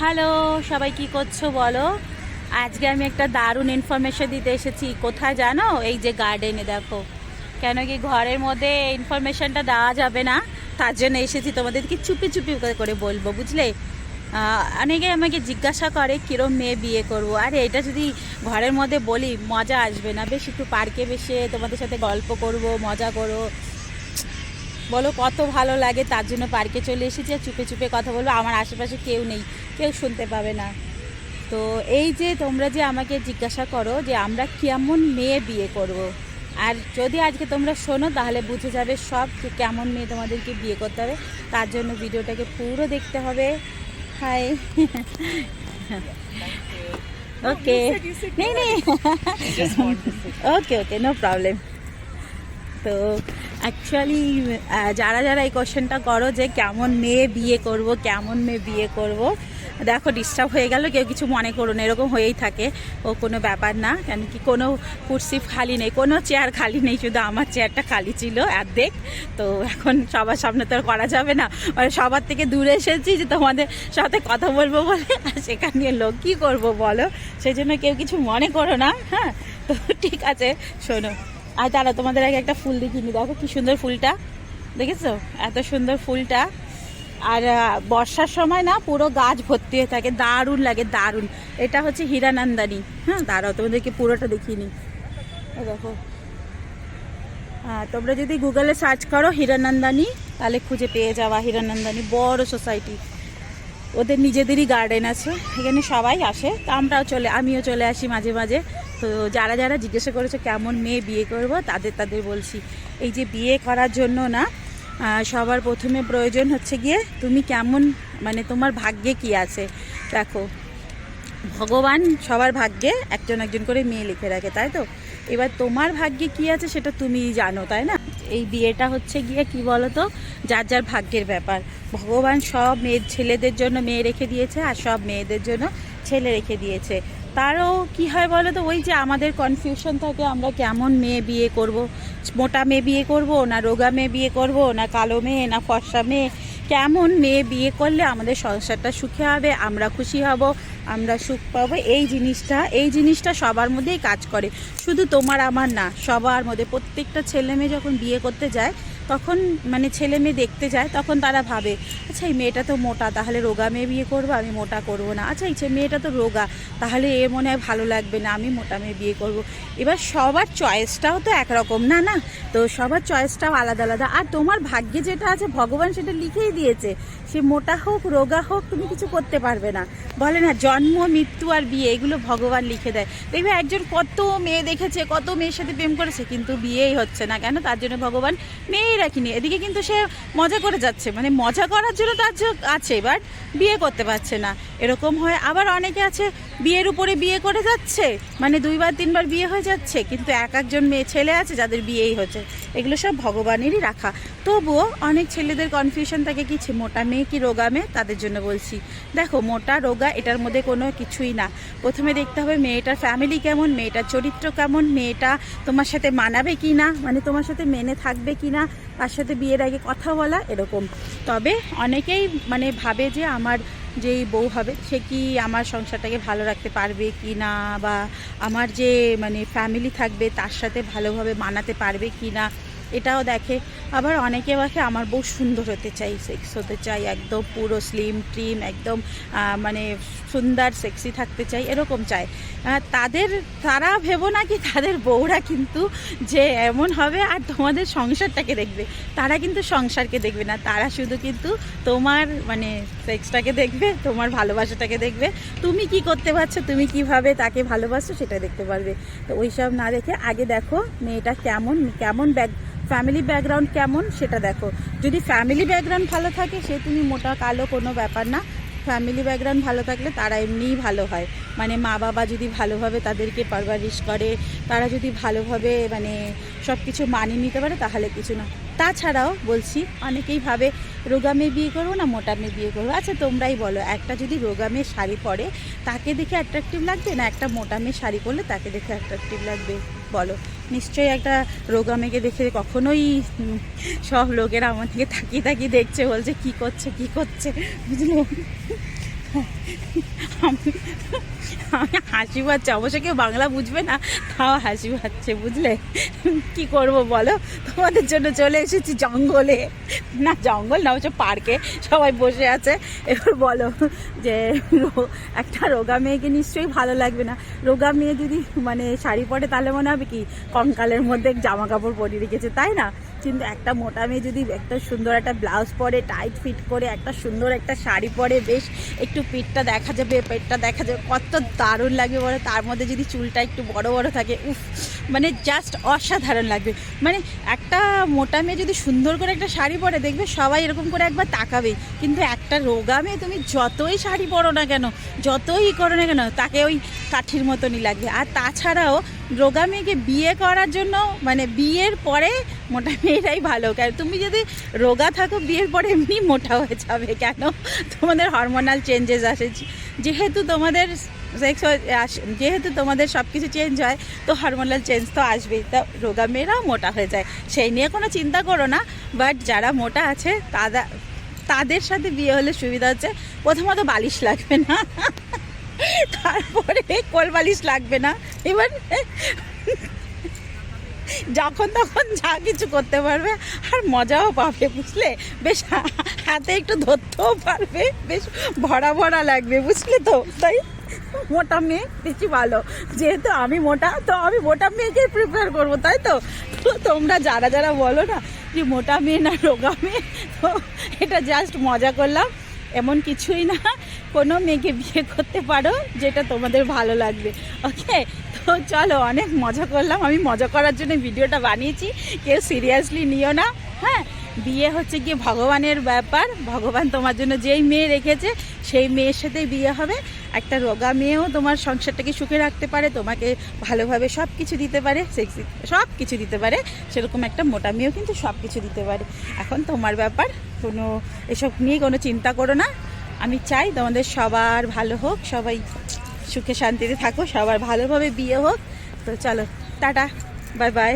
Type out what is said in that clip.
Hello, সবাই কি করছ বলো? আজকে আমি একটা দারুণ ইনফরমেশন দিতে এসেছি। কোথায় জানো? এই যে গার্ডেনে দেখো। কেন কি ঘরের মধ্যে ইনফরমেশনটা দেওয়া যাবে না? তার জন্য এসেছি তোমাদেরকে চুপি চুপি করে- বলব, বুঝলে? অনেকে আমাকে জিজ্ঞাসা করে, কীরম মেয়ে বিয়ে করব? আরে, এটা যদি ঘরের মধ্যে বলি, মজা আসবে না। বেশ একটু পার্কে বেশে তোমাদের সাথে গল্প করব, মজা করো বলো কত ভালো লাগে তার জন্য পার্কে চলে এসেছি আর চুপে চুপে কথা বলব। আমার আশেপাশে কেউ নেই কেউ শুনতে পাবে না। তো এই যে তোমরা যে আমাকে জিজ্ঞাসা করো যে আমরা কেমন মেয়ে বিয়ে করব। আর যদি আজকে তোমরা শোনো তাহলে বুঝে যাবে সব যে কেমন মেয়ে তোমাদেরকে বিয়ে করতে হবে। তার জন্য ভিডিওটাকে পুরো দেখতে হবে। হাই। ওকে। নেই নেই। ওকে ওকে নো প্রবলেম তো অ্যাকচুয়ালি যারা যারা এই কোশ্চেনটা করো যে কেমন মেয়ে বিয়ে করব, কেমন মেয়ে বিয়ে করব, দেখো ডিস্টার্ব হয়ে গেল, কেউ কিছু মনে করো না, এরকম হয়েই থাকে। ও কোনো ব্যাপার না, কেন কি কোনো কুর্সি খালি নেই, কোনো চেয়ার খালি নেই, শুধু আমার চেয়ারটা খালি ছিল অর্ধেক। তো এখন সবার সামনে তো করা যাবে না। মানে সবার থেকে দূরে এসেছি যে তোমাদের সাথে কথা বলব বলে, আর সেখানে লোক কী করব বলো? সেই জন্য কেউ কিছু মনে করো না হ্যাঁ? তো ঠিক আছে, শোনো। আর দাঁড়া তোমাদের আগে একটা ফুল দেখিনি দেখো কি সুন্দর ফুলটা। দেখেছ? এত সুন্দর ফুলটা। আর বর্ষার সময় না পুরো গাছ ভর্তি হয়ে থাকে। দারুণ লাগে, দারুণ। এটা হচ্ছে হীরানন্দানি। হ্যাঁ দাঁড়াও, তোমাদেরকে পুরোটা দেখিনি এই দেখো। হ্যাঁ তোমরা যদি গুগলে সার্চ করো হীরানন্দানি, তাহলে খুঁজে পেয়ে যাওয়া হীরানন্দানি, বড় সোসাইটি। ওদের নিজেদেরই গার্ডেন আছে। এখানে সবাই আসে। তা আমরাও চলে, আমিও চলে আসি মাঝে মাঝে। তো যারা যারা জিজ্ঞাসা করেছে কেমন মেয়ে বিয়ে করব, তাদের তাদের বলছি, এই যে বিয়ে করার জন্য না সবার প্রথমে প্রয়োজন হচ্ছে গিয়ে তুমি কেমন মানে তোমার ভাগ্যে কি আছে? দেখো, ভগবান সবার ভাগ্যে একজন একজন করে মেয়ে লিখে রাখে, তাই তো? এবার তোমার ভাগ্যে কি আছে সেটা তুমি জানো, তাই না? এই বিয়েটা হচ্ছে গিয়ে কি বলো তো যার যার ভাগ্যের ব্যাপার। ভগবান সব মেয়ে ছেলেদের জন্য মেয়ে রেখে দিয়েছে আর সব মেয়েদের জন্য ছেলে রেখে দিয়েছে। তারও কি হয় বলো তো? ওই যে আমাদের কনফিউশন থাকে, আমরা কেমন মেয়ে বিয়ে করব? মোটা মেয়ে বিয়ে করব, না রোগা মেয়ে বিয়ে করব, না কালো মেয়ে, না ফর্সা মেয়ে? কেমন মেয়ে বিয়ে করলে আমাদের সংসারটা সুখে হবে, আমরা খুশি হব, আমরা সুখ পাবো? এই জিনিসটা এই জিনিসটা সবার মধ্যেই কাজ করে। শুধু তোমার, আমার না, সবার মধ্যে। প্রত্যেকটা ছেলে মেয়ে যখন বিয়ে করতে যায় তখন মানে ছেলে মেয়ে দেখতে যায়, তখন তারা ভাবে আচ্ছা এই মেয়েটা তো মোটা, তাহলে রোগা মেয়ে বিয়ে করব, আমি মোটা করব না। আচ্ছা এই মেয়েটা তো রোগা, তাহলে এ মনে হয় ভালো লাগবে না, আমি মোটা মেয়ে বিয়ে করব। এবার সবার চয়েসটাও তো একরকম, না না? তো সবার চয়েসটাও আলাদা আলাদা। আর তোমার ভাগ্যে যেটা আছে, ভগবান সেটা লিখেই দিয়েছে, সে মোটা হোক, রোগা হোক, তুমি কিছু করতে পারবে না। বলে না, জন্ম, মৃত্যু আর বিয়ে, এগুলো ভগবান লিখে দেয়। দেখবে একজন কত মেয়ে দেখেছে, কত মেয়ের সাথে প্রেম করেছে, কিন্তু বিয়েই হচ্ছে না। কেন? তার জন্য ভগবান মেয়েই রাখিনি, এদিকে কিন্তু সে মজা করে যাচ্ছে। মানে মজা করার জন্য তার আছে বাট বিয়ে করতে পারছে না। এরকম হয় আবার অনেকে আছে, বিয়ের উপরে বিয়ে করে যাচ্ছে মানে দুইবার, তিনবার বিয়ে হয়ে যাচ্ছে, কিন্তু এক একজন মেয়ে ছেলে আছে যাদের বিয়েই হচ্ছে। এগুলো সব ভগবানেরই রাখা। তবুও অনেক ছেলেদের কনফিউশন থাকে কি, ছে- মোটা মেয়ে কি রোগা মেয়ে? তাদের জন্য বলছি, দেখো, মোটা, রোগা, এটার মধ্যে কোনো কিছুই না। প্রথমে দেখতে হবে মেয়েটার ফ্যামিলি কেমন, মেয়েটার চরিত্র কেমন, মেয়েটা তোমার সাথে মানাবে কি না মানে তোমার সাথে মেনে থাকবে কি না তার সাথে বিয়ের আগে কথা বলা এরকম। তবে অনেকেই মানে ভাবে যে আমার যেই বউ হবে, সে কি আমার সংসারটাকে ভালো রাখতে পারবে কি না? বা আমার যে মানে ফ্যামিলি থাকবে, তার সাথে ভালোভাবে মানাতে পারবে কি না? এটাও দেখে। আবার অনেকে দেখে আমার বউ সুন্দর হতে চাই সেক্স হতে চাই একদম পুরো স্লিম ট্রিম একদম মানে সুন্দর সেক্সি থাকতে চাই এরকম আহ, তাদের তারা ভেবো না কি তাদের বউরা কিন্তু যে এমন হবে আর তোমাদের সংসারটাকে দেখবে। তারা কিন্তু সংসারকে দেখবে না তারা শুধু কিন্তু তোমার মানে সেক্সটাকে দেখবে তোমার ভালোবাসাটাকে দেখবে। তুমি কি করতে পারছ তুমি কীভাবে তাকে ভালোবাসো সেটা দেখতে পারবে। তো ওইসব না দেখে আগে দেখো মেয়েটা কেমন কেমন ব্যাক ফ্যামিলি ব্যাকগ্রাউন্ড কেমন সেটা দেখো। যদি ফ্যামিলি ব্যাকগ্রাউন্ড ভালো থাকে, সে তুমি মোটা কালো কোনো ব্যাপার না। ফ্যামিলি ব্যাকগ্রাউন্ড ভালো থাকলে তারা এমনিই ভালো হয়। মানে মা বাবা যদি ভালোভাবে তাদেরকে পারভারিশ করে, তারা যদি ভালোভাবে মানে সব কিছু মানিয়ে নিতে পারে, তাহলে কিছু না। তাছাড়াও বলছি, অনেকেই ভাবে রোগা মেয়ে বিয়ে করব না মোটা মেয়ে বিয়ে করব। আচ্ছা তোমরাই বলো, একটা যদি রোগা মেয়ে শাড়ি পরে, তাকে দেখে অ্যাট্রাকটিভ লাগবে না একটা মোটা মেয়ে শাড়ি পরলে তাকে দেখে অ্যাট্রাকটিভ লাগবে? বলো। নিশ্চয়ই একটা রোগা মেঘে দেখে কখনোই সব লোকেরা আমার থেকে তাকিয়ে তাকিয়ে দেখছে, বলছে, কি করছে কি করছে? বুঝলে? আমি হাসি পাচ্ছে, অবশ্য কেউ বাংলা বুঝবে না, তাও হাসি পাচ্ছে, বুঝলে? কি করব বলো? তোমাদের জন্য চলে এসেছি জঙ্গলে। না, জঙ্গল না হচ্ছে পার্কে সবাই বসে আছে। এবার বলো যে একটা রোগা মেয়েকে নিশ্চয়ই ভালো লাগবে না। রোগা মেয়ে যদি মানে শাড়ি পরে, তাহলে মনে হবে কি, কঙ্কালের মধ্যে জামা কাপড় পরিয়ে রেখেছে, তাই না? কিন্তু একটা মোটা মেয়ে যদি একটা সুন্দর একটা ব্লাউজ পরে টাইট ফিট করে একটা সুন্দর একটা শাড়ি পরে, বেশ একটু পিঠটা দেখা যাবে, পেটটা দেখা যাবে, কত দারুণ লাগে বলে। তার মধ্যে যদি চুলটা একটু বড় বড় থাকে, উফ মানে জাস্ট অসাধারণ লাগবে। মানে একটা মোটা মেয়ে যদি সুন্দর করে একটা শাড়ি পরে, দেখবে সবাই এরকম করে একবার তাকাবে কিন্তু একটা রোগা মেয়ে তুমি যতই শাড়ি পরো না কেন, যতই করো না কেন, তাকে ওই কাঠির মতনই লাগবে। আর তাছাড়াও রোগা মেয়েকে বিয়ে করার জন্য মানে বিয়ের পরে মোটা মেয়েরাই ভালো। কারণ তুমি যদি রোগা থাকো, বিয়ের পরে এমনি মোটা হয়ে যাবে কেন? তোমাদের হরমোনাল চেঞ্জেস আসে। যেহেতু তোমাদের সেক্স যেহেতু তোমাদের সব কিছু চেঞ্জ হয়, তো হরমোনাল চেঞ্জ তো আসবেই। তা রোগা মেয়েরাও মোটা হয়ে যায়। সেই নিয়ে কোনো চিন্তা করো না। বাট যারা মোটা আছে তারা তাদের সাথে বিয়ে হলে সুবিধা হচ্ছে, প্রথমত বালিশ লাগবে না। তারপরে কোল বালিশ লাগবে না। এবার যখন তখন যা কিছু করতে পারবে, আর মজাও পাবে, বুঝলে? বেশ হাতে একটু ধরতেও পারবে, বেশ ভরা ভরা লাগবে, বুঝলে তো? তাই মোটা মেয়ে, বেশি ভালো। যেহেতু আমি মোটা, তো আমি মোটা মেয়েকে প্রিপেয়ার করব, তাই তো? তো তোমরা যারা যারা বলো না যে মোটা মেয়ে না রোগা মেয়ে, তো এটা জাস্ট মজা করলাম। এমন কিছুই না, কোনো মেয়েকে বিয়ে করতে পারো যেটা তোমাদের ভালো লাগবে। ওকে তো চলো, অনেক মজা করলাম। আমি মজা করার জন্য ভিডিওটা বানিয়েছি। কেউ সিরিয়াসলি নিও না। হ্যাঁ? বিয়ে হচ্ছে গিয়ে ভগবানের ব্যাপার। ভগবান তোমার জন্য যেই মেয়ে রেখেছে, সেই মেয়ের সাথেই বিয়ে হবে। একটা রোগা মেয়েও তোমার সংসারটাকে সুখে রাখতে পারে, তোমাকে ভালোভাবে সব কিছু দিতে পারে সব কিছু দিতে পারে। সেরকম একটা মোটা মেয়েও কিন্তু সব কিছু দিতে পারে। এখন তোমার ব্যাপার, কোনো এসব নিয়ে কোনো চিন্তা করো না। আমি চাই তোমাদের সবার ভালো হোক, সবাই সুখে শান্তিতে থাকো সবার ভালোভাবে বিয়ে হোক। তো চলো, টাটা, বাই বাই।